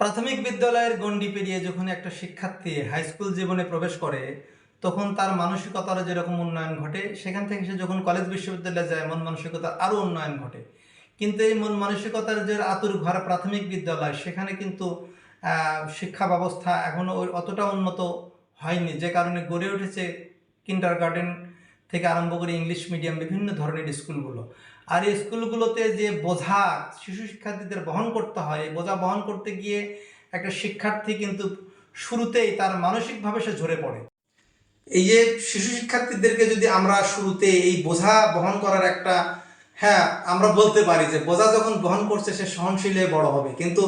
প্রাথমিক বিদ্যালয়ের গণ্ডি পেরিয়ে যখন একটা শিক্ষার্থী হাই স্কুল জীবনে প্রবেশ করে, তখন তার মানসিকতারও যেরকম উন্নয়ন ঘটে, সেখান থেকে সে যখন কলেজ বিশ্ববিদ্যালয়ে যায়, মন মানসিকতার আরও উন্নয়ন ঘটে। কিন্তু এই মন মানসিকতার যে আতুর ঘর প্রাথমিক বিদ্যালয়, সেখানে কিন্তু শিক্ষা ব্যবস্থা এখনও অতটা উন্নত হয়নি। যে কারণে গড়ে উঠেছে কিন্ডার গার্ডেন থেকে আরম্ভ করে ইংলিশ মিডিয়াম বিভিন্ন ধরনের স্কুলগুলো। আর এই স্কুলগুলোতে যে বোঝা শিশু শিক্ষার্থীদের বহন করতে হয়, এই বোঝা বহন করতে গিয়ে একটা শিক্ষার্থী কিন্তু শুরুতেই তার মানসিকভাবে সে ঝরে পড়ে। এই যে শিশু শিক্ষার্থীদেরকে যদি আমরা শুরুতে এই বোঝা বহন করার একটা হ্যাঁ আমরা বলতে পারি যে বোঝা যখন বহন করছে সে সহনশীলে বড় হবে। কিন্তু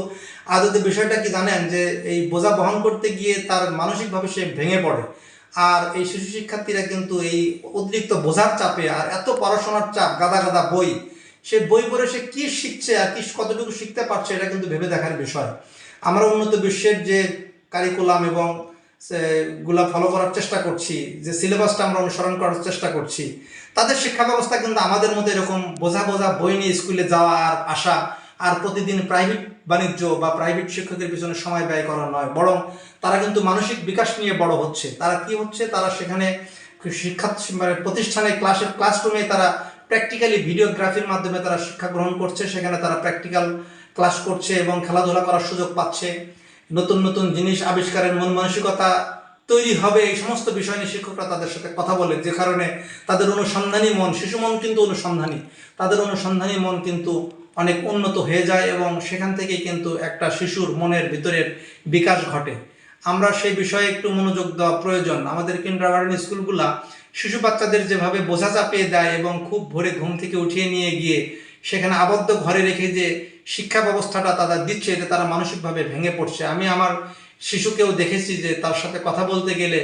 আদতে বিষয়টা কি জানেন? যে এই বোঝা বহন করতে গিয়ে তার মানসিকভাবে সে ভেঙে পড়ে। আর এই শিশু শিক্ষার্থীরা কিন্তু এই অতিরিক্ত বোঝার চাপে আর এত পড়াশোনার চাপ, গাদা গাদা বই, সে বই পড়ে সে কি শিখছে আর কি কতটুকু শিখতে পারছে এটা কিন্তু ভেবে দেখার বিষয়। আমরা উন্নত বিশ্বের যে কারিকুলাম এবংগুলা ফলো করার চেষ্টা করছি, যে সিলেবাসটা আমরা অনুসরণ করার চেষ্টা করছি, তাদের শিক্ষা ব্যবস্থা কিন্তু আমাদের মতো এরকম বোঝা বোঝা বই নিয়ে স্কুলে যাওয়া আর আসা, আর প্রতিদিন প্রাইভেট বাণিজ্য বা প্রাইভেট শিক্ষকের পিছনে সময় ব্যয় করা নয়, বরং তারা কিন্তু মানসিক বিকাশ নিয়ে বড় হচ্ছে। তারা কি হচ্ছে? তারা সেখানে শিক্ষা মানে প্রতিষ্ঠানে ক্লাসের ক্লাসরুমে তারা প্র্যাকটিক্যালি ভিডিওগ্রাফির মাধ্যমে তারা শিক্ষা গ্রহণ করছে, সেখানে তারা প্র্যাকটিক্যাল ক্লাস করছে এবং খেলাধুলা করার সুযোগ পাচ্ছে। নতুন নতুন জিনিস আবিষ্কারের মন মানসিকতা তৈরি হবে, এই সমস্ত বিষয় নিয়ে শিক্ষকরা তাদের সাথে কথা বলে, যে কারণে তাদের অনুসন্ধানী মন, শিশু মন কিন্তু অনুসন্ধানী। তাদের অনুসন্ধানী মন কিন্তু অনেক উন্নত হয়ে যায় এবং সেখান থেকেই কিন্তু একটা শিশুর মনের ভিতরের বিকাশ ঘটে। আমরা সেই বিষয়ে একটু মনোযোগ দেওয়া প্রয়োজন। আমাদের কিন্ডারগার্ডেন স্কুলগুলা শিশু বাচ্চাদের যেভাবে বোঝা চাপিয়ে দেয় এবং খুব ভোরে ঘুম থেকে উঠিয়ে নিয়ে গিয়ে সেখানে আবদ্ধ ঘরে রেখে যে শিক্ষা ব্যবস্থাটা তারা দিচ্ছে এতে তারা মানসিকভাবে ভেঙে পড়ছে। আমি আমার শিশুকেও দেখেছি যে তার সাথে কথা বলতে গেলে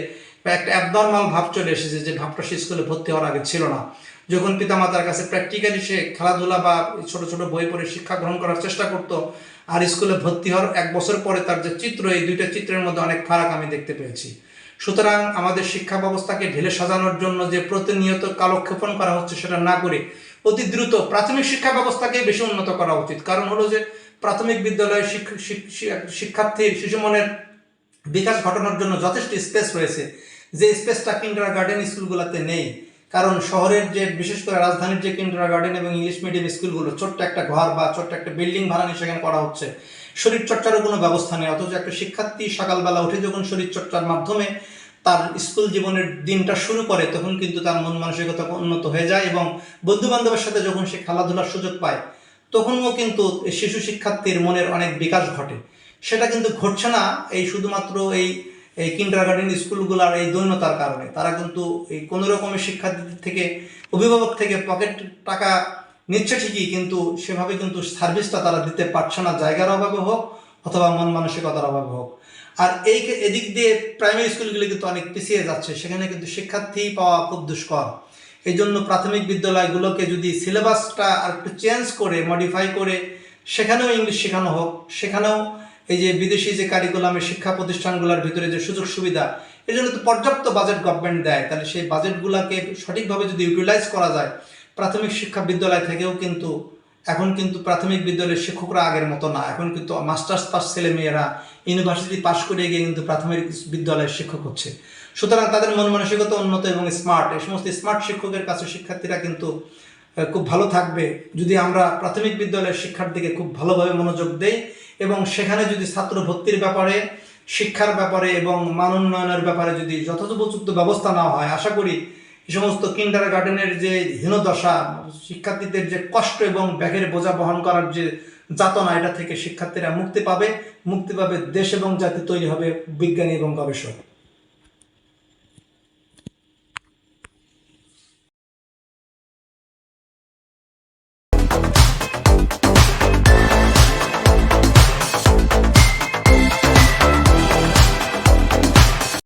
একটা অ্যাবনর্মাল ভাব চলে এসেছে যে ভাবটা সে স্কুলে ভর্তি হওয়ার আগে ছিল না। যখন পিতামাতার কাছে প্র্যাকটিক্যালি সে খেলাধুলা বা ছোট ছোট বই পড়ে শিক্ষা গ্রহণ করার চেষ্টা করতো, আর স্কুলে ভর্তি হওয়ার এক বছর পরে তার যে চিত্র, এই দুইটা চিত্রের মধ্যে অনেক ফারাক আমি দেখতে পেয়েছি। সুতরাং আমাদের শিক্ষা ব্যবস্থাকে ঢেলে সাজানোর জন্য যে প্রতিনিয়ত কালক্ষেপণ করা হচ্ছে সেটা না করে অতি দ্রুত প্রাথমিক শিক্ষা ব্যবস্থাকে বেশি উন্নত করা উচিত। কারণ হলো যে প্রাথমিক বিদ্যালয়ে শিক্ষ- শিক- শিক- শিক্ষার্থীর শিশু মনের বিকাশ ঘটানোর জন্য যথেষ্ট স্পেস রয়েছে। যে স্পেসটা কিন্ডার গার্ডেন স্কুলগুলোতে নেই কারণ শহরের যে, বিশেষ করে রাজধানীর যে কিন্ডার গার্ডেন এবং ইংলিশ মিডিয়াম স্কুলগুলো, ছোট্ট একটা ঘর বা ছোট্ট একটা বিল্ডিং ভাড়া নিয়ে সেখানে করা হচ্ছে। শরীর চর্চারও কোনো ব্যবস্থা নেই, অথচ একটা শিক্ষার্থী সকালবেলা উঠে যখন শরীর চর্চার মাধ্যমে তার স্কুল জীবনের দিনটা শুরু করে, তখন কিন্তু তার মন মানসিকতা উন্নত হয়ে যায় এবং বন্ধু বান্ধবের সাথে যখন সে খেলাধুলার সুযোগ পায়, তখনও কিন্তু শিশু শিক্ষার্থীর মনের অনেক বিকাশ ঘটে। সেটা কিন্তু ঘটছে না, এই শুধুমাত্র এই এই কিন্ডার গার্ডেন স্কুলগুলোর এই দৈন্যতার কারণে। তারা কিন্তু এই কোনো রকমের শিক্ষার্থীদের থেকে, অভিভাবক থেকে পকেট টাকা নিচ্ছে ঠিকই, কিন্তু সেভাবে কিন্তু সার্ভিসটা তারা দিতে পারছে না, জায়গার অভাবে হোক অথবা মন মানসিকতার অভাবে হোক। আর এই এদিক দিয়ে প্রাইমারি স্কুলগুলি কিন্তু অনেক পিছিয়ে যাচ্ছে, সেখানে কিন্তু শিক্ষার্থী পাওয়া খুব দুষ্কর। এই জন্য প্রাথমিক বিদ্যালয়গুলোকে যদি সিলেবাসটা আর একটু চেঞ্জ করে মডিফাই করে, সেখানেও ইংলিশ শেখানো হোক, সেখানেও এই যে বিদেশি যে কারিকুলামের শিক্ষা প্রতিষ্ঠানগুলোর ভিতরে যে সুযোগ সুবিধা, এই জন্য তো পর্যাপ্ত বাজেট গভর্নমেন্ট দেয়। তাহলে সেই বাজেটগুলোকে সঠিকভাবে যদি ইউটিলাইজ করা যায়, প্রাথমিক শিক্ষা বিদ্যালয় থেকেও কিন্তু, এখন কিন্তু প্রাথমিক বিদ্যালয়ের শিক্ষকরা আগের মতো না। এখন কিন্তু মাস্টার্স পাস ছেলে মেয়েরা ইউনিভার্সিটি পাশ করে গিয়ে কিন্তু প্রাথমিক বিদ্যালয়ের শিক্ষক হচ্ছে। সুতরাং তাদের মন মানসিকতা উন্নত এবং স্মার্ট এই সমস্ত স্মার্ট শিক্ষকের কাছে শিক্ষার্থীরা কিন্তু খুব ভালো থাকবে। যদি আমরা প্রাথমিক বিদ্যালয়ের শিক্ষার দিকে খুব ভালোভাবে মনোযোগ দেই এবং সেখানে যদি ছাত্র ভর্তির ব্যাপারে, শিক্ষার ব্যাপারে এবং মান উন্নয়নের ব্যাপারে যদি যথোপযুক্ত ব্যবস্থা নেওয়া হয়, আশা করি এই সমস্ত কিন্ডার গার্ডেনের যে হীনদশা, শিক্ষার্থীদের যে কষ্ট এবং ব্যাগের বোঝা বহন করার যে যাতনা, এটা থেকে শিক্ষার্থীরা মুক্তি পাবে। মুক্তি পাবে দেশ এবং জাতি তৈরি হবে বিজ্ঞানী এবং গবেষক।